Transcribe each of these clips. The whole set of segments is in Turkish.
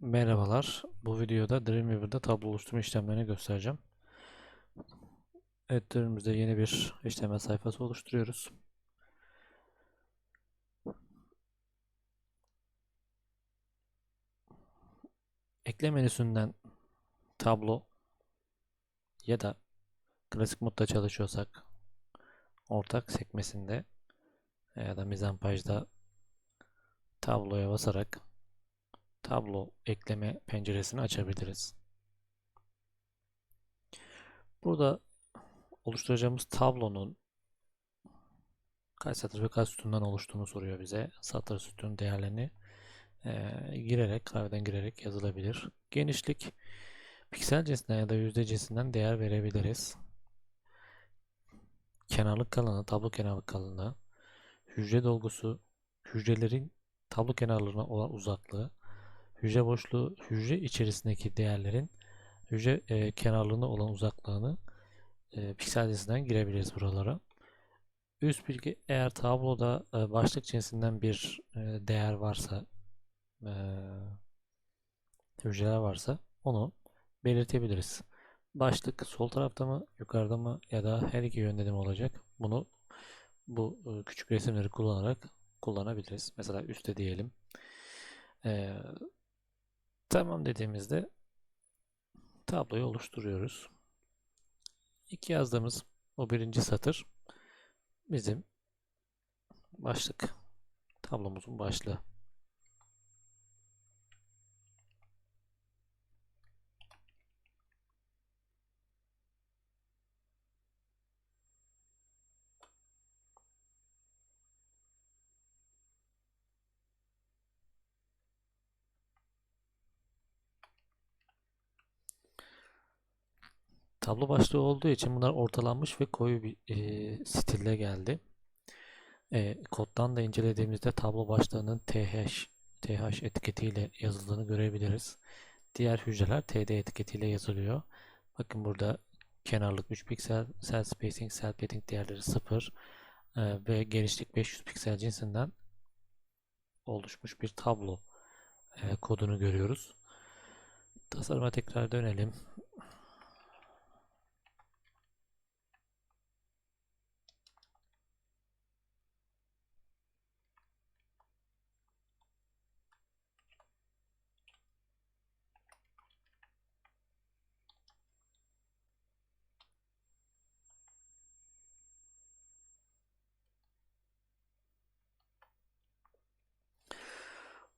Merhabalar. Bu videoda Dreamweaver'da tablo oluşturma işlemlerini göstereceğim. Evet, önümüzde yeni bir HTML sayfası oluşturuyoruz. Ekle menüsünden tablo ya da klasik modda çalışıyorsak ortak sekmesinde ya da mizampajda tabloya basarak tablo ekleme penceresini açabiliriz. Burada oluşturacağımız tablonun kaç satır ve kaç sütundan oluştuğunu soruyor bize. Satır sütun değerlerini eee, girerek, klavyeden girerek yazılabilir. Genişlik piksel cinsinden ya da yüzde cinsinden değer verebiliriz. Kenarlık kalınlığı, tablo kenarlık kalınlığı, hücre dolgusu, hücrelerin tablo kenarlarına olan uzaklığı, hücre boşluğu, hücre içerisindeki değerlerin hücre e, kenarlığına olan uzaklığını e, piksel cinsinden girebiliriz buralara. Üst bilgi eğer tabloda e, başlık cinsinden bir e, değer varsa e, hücreler varsa onu belirtebiliriz. Başlık sol tarafta mı, yukarıda mı ya da her iki yönde de mi olacak? Bunu bu e, küçük resimleri kullanarak kullanabiliriz. Mesela üstte diyelim. E, tamam dediğimizde tabloyu oluşturuyoruz. İlk yazdığımız o birinci satır bizim başlık. Tablomuzun başlığı. Tablo başlığı olduğu için bunlar ortalanmış ve koyu bir e, stilde geldi. E, koddan da incelediğimizde tablo başlığının TH, TH etiketiyle yazıldığını görebiliriz. Diğer hücreler TD etiketiyle yazılıyor. Bakın burada kenarlık 3 piksel, cell spacing, cell padding değerleri 0 e, ve genişlik 500 piksel cinsinden oluşmuş bir tablo e, kodunu görüyoruz. Tasarıma tekrar dönelim.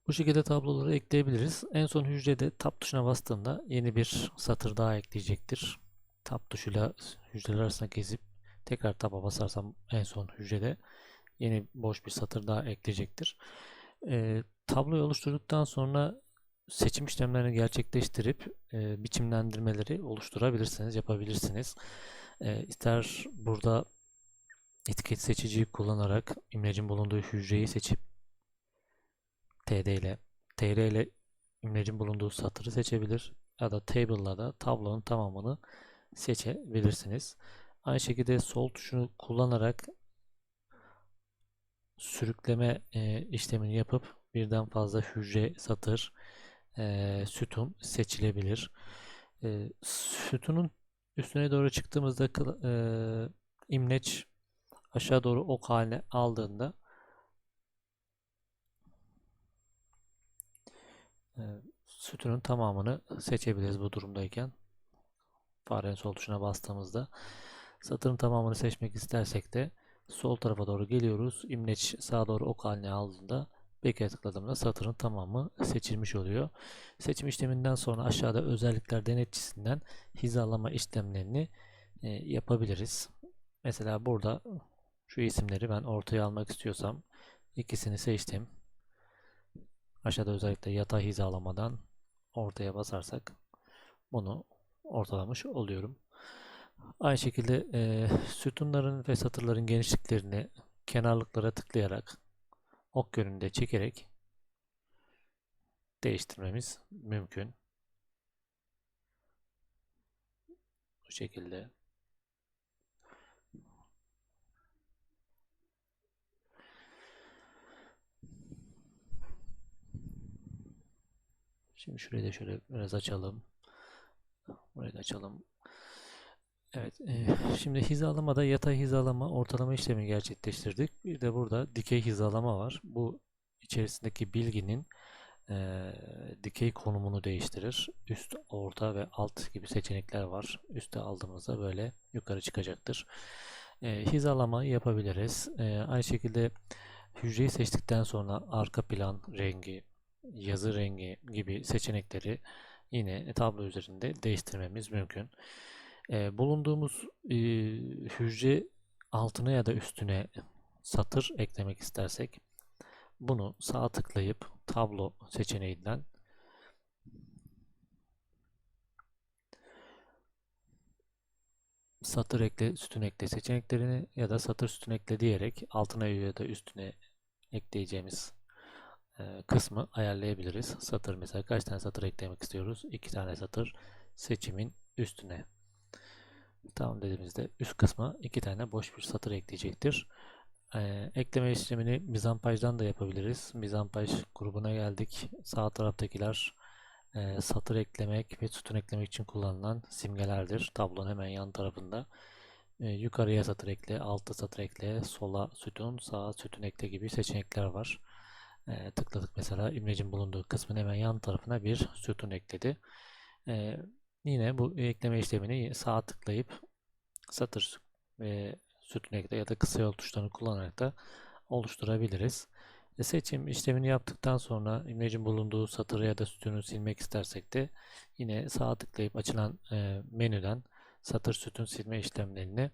Bu şekilde tabloları ekleyebiliriz. En son hücrede tab tuşuna bastığımda yeni bir satır daha ekleyecektir. Tab tuşuyla hücreler arasında gezip tekrar taba basarsam en son hücrede yeni boş bir satır daha ekleyecektir. Ee, tabloyu oluşturduktan sonra seçim işlemlerini gerçekleştirip e, biçimlendirmeleri oluşturabilirsiniz, yapabilirsiniz. E, ister burada etiket seçiciyi kullanarak imlecin bulunduğu hücreyi seçip TD ile TR ile imlecin bulunduğu satırı seçebilir ya da table'la da tablonun tamamını seçebilirsiniz. Aynı şekilde sol tuşunu kullanarak sürükleme e, işlemini yapıp birden fazla hücre, satır, e, sütun seçilebilir. E, sütunun üstüne doğru çıktığımızda e, imleç aşağı doğru ok haline aldığında sütunun tamamını seçebiliriz bu durumdayken. Farenin sol tuşuna bastığımızda satırın tamamını seçmek istersek de sol tarafa doğru geliyoruz. İmleç sağa doğru ok haline aldığında Back'e tıkladığımda satırın tamamı seçilmiş oluyor. Seçim işleminden sonra aşağıda özellikler denetçisinden hizalama işlemlerini e, yapabiliriz. Mesela burada şu isimleri ben ortaya almak istiyorsam ikisini seçtim. Aşağıda özellikle yatay hizalamadan ortaya basarsak bunu ortalamış oluyorum. Aynı şekilde e, sütunların ve satırların genişliklerini kenarlıklara tıklayarak ok yönünde çekerek değiştirmemiz mümkün. Bu şekilde. Şimdi şurayı da şöyle biraz açalım. Burayı da açalım. Evet, e, şimdi hizalamada yatay hizalama, ortalama işlemi gerçekleştirdik. Bir de burada dikey hizalama var. Bu içerisindeki bilginin e, dikey konumunu değiştirir. Üst, orta ve alt gibi seçenekler var. Üste aldığımızda böyle yukarı çıkacaktır. E, hizalama yapabiliriz. E, aynı şekilde hücreyi seçtikten sonra arka plan rengi, yazı rengi gibi seçenekleri yine tablo üzerinde değiştirmemiz mümkün. E, bulunduğumuz e, hücre altına ya da üstüne satır eklemek istersek bunu sağ tıklayıp tablo seçeneğinden satır ekle, sütun ekle seçeneklerini ya da satır sütun ekle diyerek altına ya da üstüne ekleyeceğimiz kısmı ayarlayabiliriz. Satır mesela kaç tane satır eklemek istiyoruz? 2 tane satır seçimin üstüne. Tamam dediğimizde üst kısma iki tane boş bir satır ekleyecektir. Ee, ekleme işlemini Mizampaj'dan da yapabiliriz. Mizampaj grubuna geldik. Sağ taraftakiler e, satır eklemek ve sütun eklemek için kullanılan simgelerdir. Tablonun hemen yan tarafında. E, yukarıya satır ekle, altta satır ekle, sola sütun, sağa sütun ekle gibi seçenekler var. E, tıkladık mesela imlecin bulunduğu kısmın hemen yan tarafına bir sütun ekledi. E, yine bu ekleme işlemini sağ tıklayıp satır ve sütun ekle ya da kısa yol tuşlarını kullanarak da oluşturabiliriz. E, seçim işlemini yaptıktan sonra imlecin bulunduğu satırı ya da sütunu silmek istersek de yine sağ tıklayıp açılan e, menüden satır sütun silme işlemlerini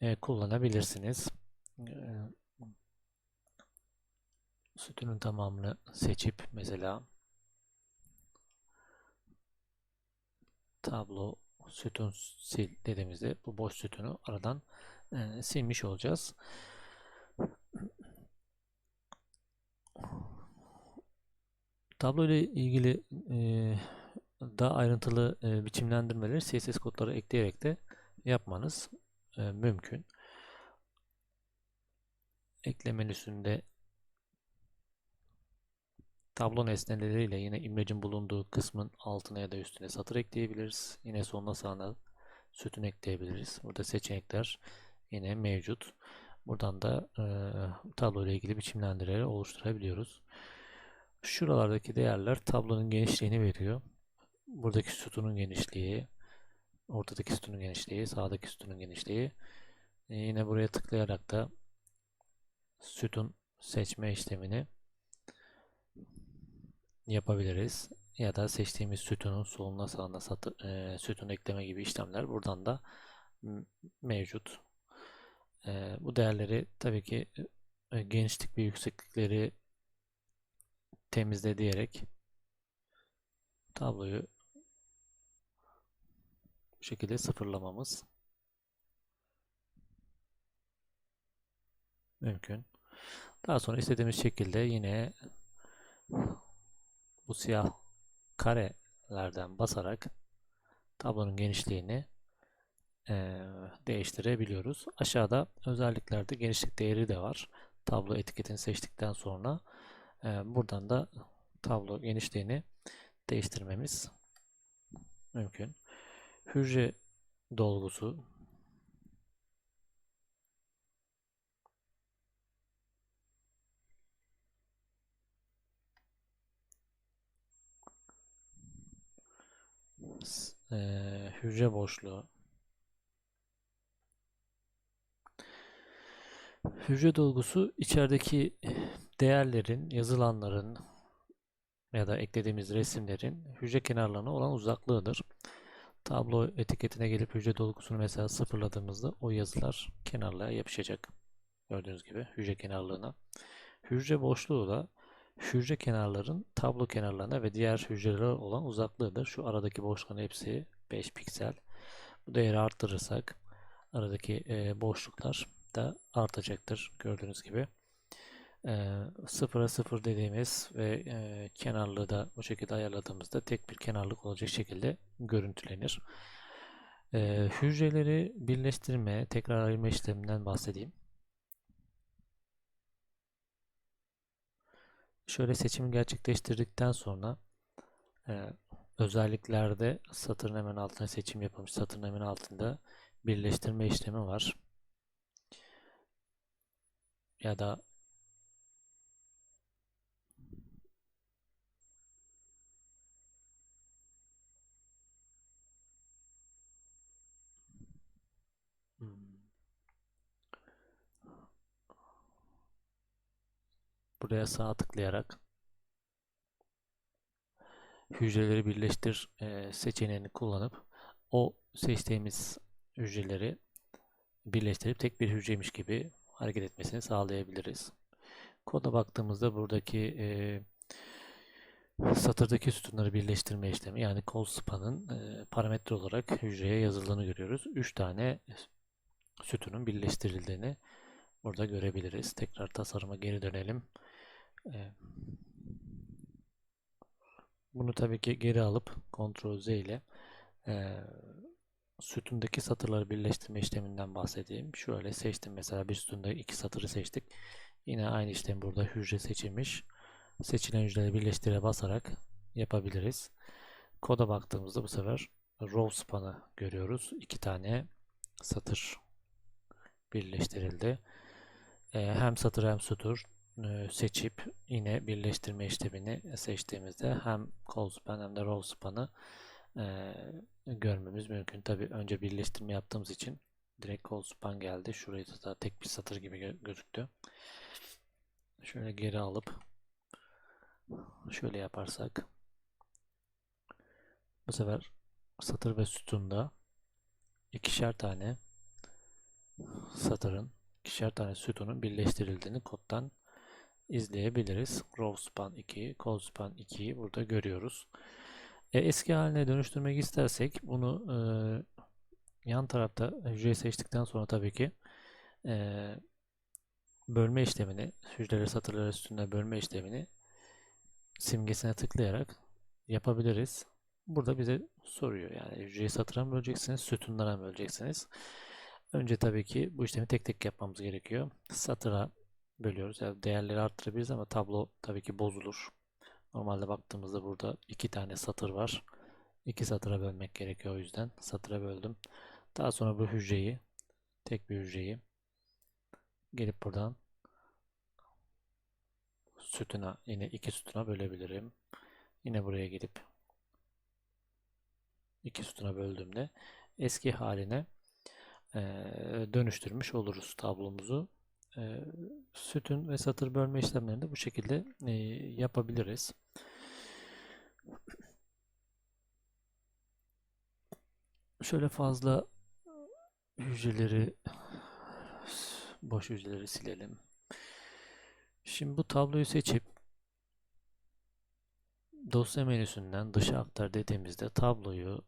e, kullanabilirsiniz. E, sütunun tamamını seçip mesela tablo sütun sil dediğimizde bu boş sütunu aradan e, silmiş olacağız. Tablo ile ilgili e, daha ayrıntılı e, biçimlendirmeleri CSS kodları ekleyerek de yapmanız e, mümkün. Ekle menüsünde tablo nesneleriyle yine imlecin bulunduğu kısmın altına ya da üstüne satır ekleyebiliriz. Yine sonuna sağına sütun ekleyebiliriz. Burada seçenekler yine mevcut. Buradan da e, tablo ile ilgili biçimlendirmeleri oluşturabiliyoruz. Şuralardaki değerler tablonun genişliğini veriyor. Buradaki sütunun genişliği, ortadaki sütunun genişliği, sağdaki sütunun genişliği. E, yine buraya tıklayarak da sütun seçme işlemini yapabiliriz. Ya da seçtiğimiz sütunun soluna sağına satı, e, sütun ekleme gibi işlemler buradan da mevcut. E, bu değerleri tabii ki e, genişlik ve yükseklikleri temizle diyerek tabloyu bu şekilde sıfırlamamız mümkün. Daha sonra istediğimiz şekilde yine bu siyah karelerden basarak tablonun genişliğini e, değiştirebiliyoruz. Aşağıda özelliklerde genişlik değeri de var. Tablo etiketini seçtikten sonra e, buradan da tablo genişliğini değiştirmemiz mümkün. Hücre dolgusu e, hücre boşluğu hücre dolgusu içerideki değerlerin, yazılanların ya da eklediğimiz resimlerin hücre kenarlarına olan uzaklığıdır. Tablo etiketine gelip hücre dolgusunu mesela sıfırladığımızda o yazılar kenarlığa yapışacak. Gördüğünüz gibi hücre kenarlığına. Hücre boşluğu da hücre kenarların tablo kenarlarına ve diğer hücrelere olan uzaklığıdır. Şu aradaki boşluğun hepsi 5 piksel. Bu değeri arttırırsak aradaki e, boşluklar da artacaktır gördüğünüz gibi. E, sıfıra sıfır dediğimiz ve e, kenarlığı da bu şekilde ayarladığımızda tek bir kenarlık olacak şekilde görüntülenir. E, hücreleri birleştirme, tekrar ayırma işleminden bahsedeyim. Şöyle seçimi gerçekleştirdikten sonra Ee, özelliklerde satırın hemen altına seçim yapılmış. Satırın hemen altında birleştirme işlemi var. Ya da buraya sağ tıklayarak hücreleri birleştir e, seçeneğini kullanıp o seçtiğimiz hücreleri birleştirip tek bir hücreymiş gibi hareket etmesini sağlayabiliriz. Koda baktığımızda buradaki e, satırdaki sütunları birleştirme işlemi yani call span'ın e, parametre olarak hücreye yazıldığını görüyoruz. 3 tane sütunun birleştirildiğini burada görebiliriz. Tekrar tasarıma geri dönelim. E, bunu tabii ki geri alıp Ctrl Z ile e, sütundaki satırları birleştirme işleminden bahsedeyim. Şöyle seçtim mesela bir sütunda iki satırı seçtik. Yine aynı işlem burada hücre seçilmiş. Seçilen hücreleri birleştire basarak yapabiliriz. Koda baktığımızda bu sefer row span'ı görüyoruz. İki tane satır birleştirildi. Ee, hem satır hem sütur e, seçip yine birleştirme işlemini seçtiğimizde hem call span hem de row span'ı e, görmemiz mümkün. Tabi önce birleştirme yaptığımız için direkt call span geldi. Şurayı da tek bir satır gibi gözüktü. Şöyle geri alıp şöyle yaparsak bu sefer satır ve sütunda ikişer tane satırın ikişer tane sütunun birleştirildiğini koddan izleyebiliriz. Row span 2, call span 2'yi burada görüyoruz. E, eski haline dönüştürmek istersek bunu e, yan tarafta hücreyi seçtikten sonra tabii ki e, bölme işlemini, hücreleri satırları üstünde bölme işlemini simgesine tıklayarak yapabiliriz. Burada bize soruyor yani hücreyi satıra mı böleceksiniz, sütunlara mı böleceksiniz? Önce tabii ki bu işlemi tek tek yapmamız gerekiyor. Satıra bölüyoruz. Yani değerleri arttırabiliriz ama tablo tabii ki bozulur. Normalde baktığımızda burada iki tane satır var. İki satıra bölmek gerekiyor o yüzden. Satıra böldüm. Daha sonra bu hücreyi, tek bir hücreyi gelip buradan sütuna, yine iki sütuna bölebilirim. Yine buraya gelip iki sütuna böldüğümde eski haline dönüştürmüş oluruz tablomuzu. E, sütun ve satır bölme işlemlerini de bu şekilde e, yapabiliriz. Şöyle fazla hücreleri boş hücreleri silelim. Şimdi bu tabloyu seçip dosya menüsünden dışa aktar dediğimizde tabloyu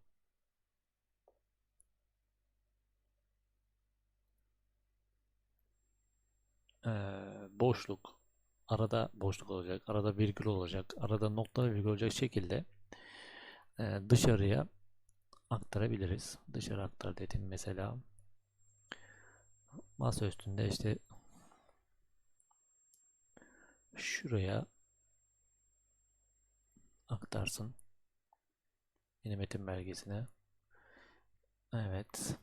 e, boşluk arada boşluk olacak, arada virgül olacak, arada nokta ve virgül olacak şekilde e, dışarıya aktarabiliriz. Dışarı aktar dediğim mesela masa üstünde işte şuraya aktarsın. Yine metin belgesine. Evet.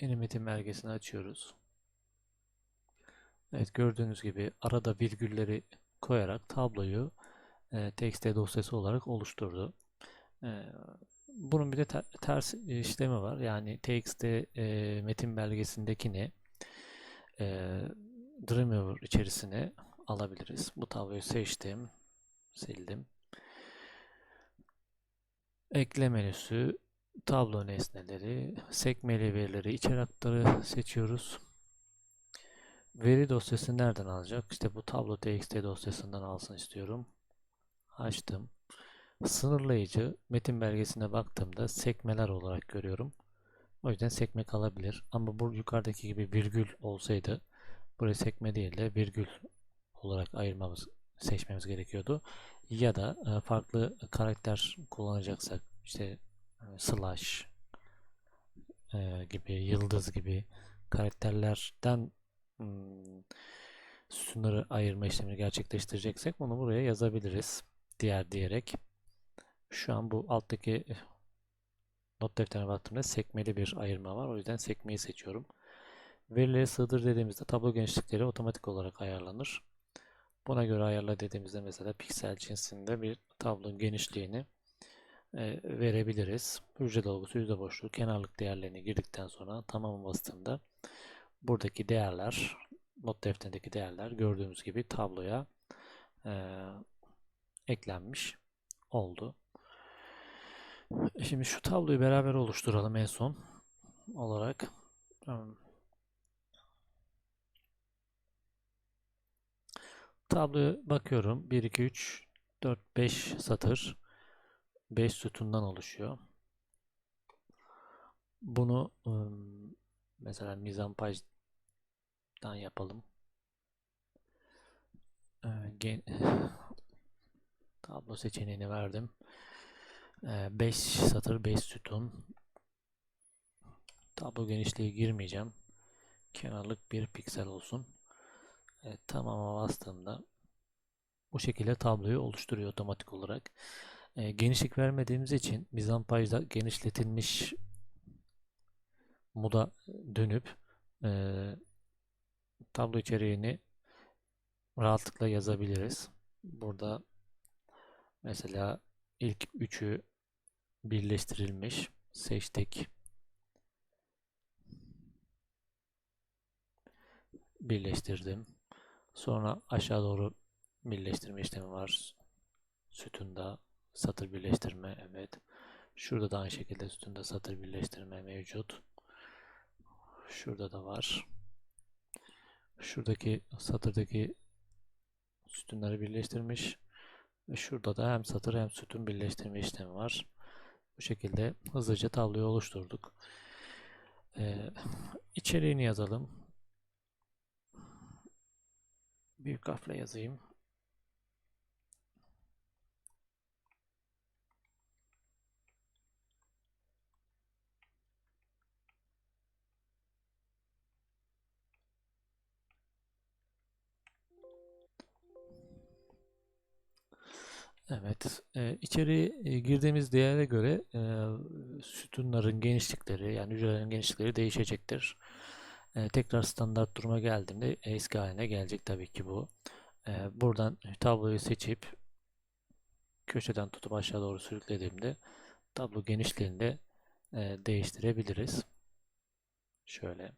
Yeni metin belgesini açıyoruz. Evet gördüğünüz gibi arada virgülleri koyarak tabloyu e, txt dosyası olarak oluşturdu. E, bunun bir de ter, ters işlemi var. Yani txt e, metin belgesindekini e, Dreamweaver içerisine alabiliriz. Bu tabloyu seçtim. Sildim. Ekle menüsü, tablo nesneleri, sekmeli verileri, içeri aktarı seçiyoruz. Veri dosyası nereden alacak? İşte bu tablo txt dosyasından alsın istiyorum. Açtım. Sınırlayıcı metin belgesine baktığımda sekmeler olarak görüyorum. O yüzden sekme kalabilir. Ama bu yukarıdaki gibi virgül olsaydı buraya sekme değil de virgül olarak ayırmamız seçmemiz gerekiyordu. Ya da e, farklı karakter kullanacaksak işte slash e, gibi, yıldız gibi karakterlerden hmm, sütunları ayırma işlemini gerçekleştireceksek bunu buraya yazabiliriz. Diğer diyerek. Şu an bu alttaki not defterine baktığımda sekmeli bir ayırma var. O yüzden sekmeyi seçiyorum. Verileri sığdır dediğimizde tablo genişlikleri otomatik olarak ayarlanır. Buna göre ayarla dediğimizde mesela piksel cinsinde bir tablonun genişliğini verebiliriz. Hücre dolgusu, yüzde boşluğu, kenarlık değerlerini girdikten sonra tamamı bastığında buradaki değerler, not defterindeki değerler gördüğümüz gibi tabloya e, eklenmiş oldu. Şimdi şu tabloyu beraber oluşturalım en son olarak. Tabloya bakıyorum. 1, 2, 3, 4, 5 satır. 5 sütundan oluşuyor. Bunu mesela mizampajdan yapalım. Ee, gen- tablo seçeneğini verdim. 5 satır 5 sütun. Tablo genişliği girmeyeceğim. Kenarlık 1 piksel olsun. Evet, tamama bastığımda bu şekilde tabloyu oluşturuyor otomatik olarak. E, genişlik vermediğimiz için mizampajda genişletilmiş moda dönüp e, tablo içeriğini rahatlıkla yazabiliriz. Burada mesela ilk üçü birleştirilmiş seçtik. Birleştirdim. Sonra aşağı doğru birleştirme işlemi var. Sütunda satır birleştirme evet. Şurada da aynı şekilde sütunda satır birleştirme mevcut. Şurada da var. Şuradaki satırdaki sütunları birleştirmiş. Ve şurada da hem satır hem sütun birleştirme işlemi var. Bu şekilde hızlıca tabloyu oluşturduk. Ee, içeriğini yazalım. Büyük harfle yazayım. Evet, e, içeri e, girdiğimiz değere göre e, sütunların genişlikleri yani hücrelerin genişlikleri değişecektir. E, tekrar standart duruma geldiğimde eski haline gelecek tabii ki bu. E, buradan tabloyu seçip köşeden tutup aşağı doğru sürüklediğimde tablo genişliğini de e, değiştirebiliriz. Şöyle.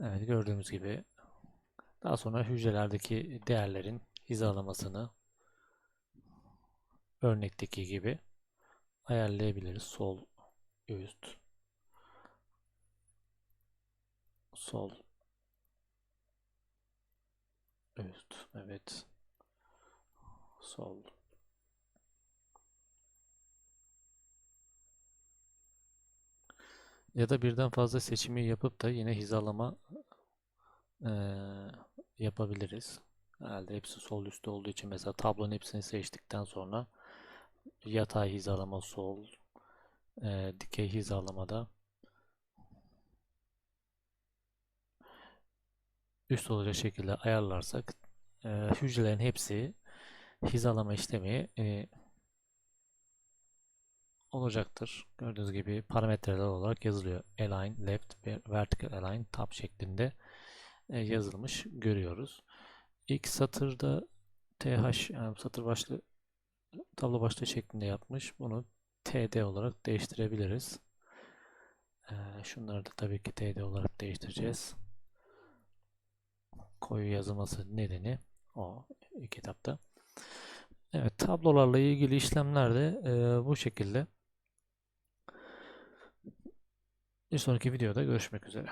Evet gördüğümüz gibi daha sonra hücrelerdeki değerlerin hizalamasını örnekteki gibi ayarlayabiliriz. Sol üst sol üst evet sol ya da birden fazla seçimi yapıp da yine hizalama e, yapabiliriz. Herhalde hepsi sol üstte olduğu için mesela tablonun hepsini seçtikten sonra yatay hizalama sol, e, dikey hizalamada üst olacak şekilde ayarlarsak e, hücrelerin hepsi hizalama işlemi e, olacaktır. Gördüğünüz gibi parametreler olarak yazılıyor. Align, left, vertical align, tab şeklinde e, yazılmış görüyoruz. İlk satırda th yani satır başlığı tablo başlığı şeklinde yapmış. Bunu td olarak değiştirebiliriz. Ee, şunları da tabii ki td olarak değiştireceğiz. Koyu yazılması nedeni o kitapta. Evet tablolarla ilgili işlemler de e, bu şekilde. Bir sonraki videoda görüşmek üzere.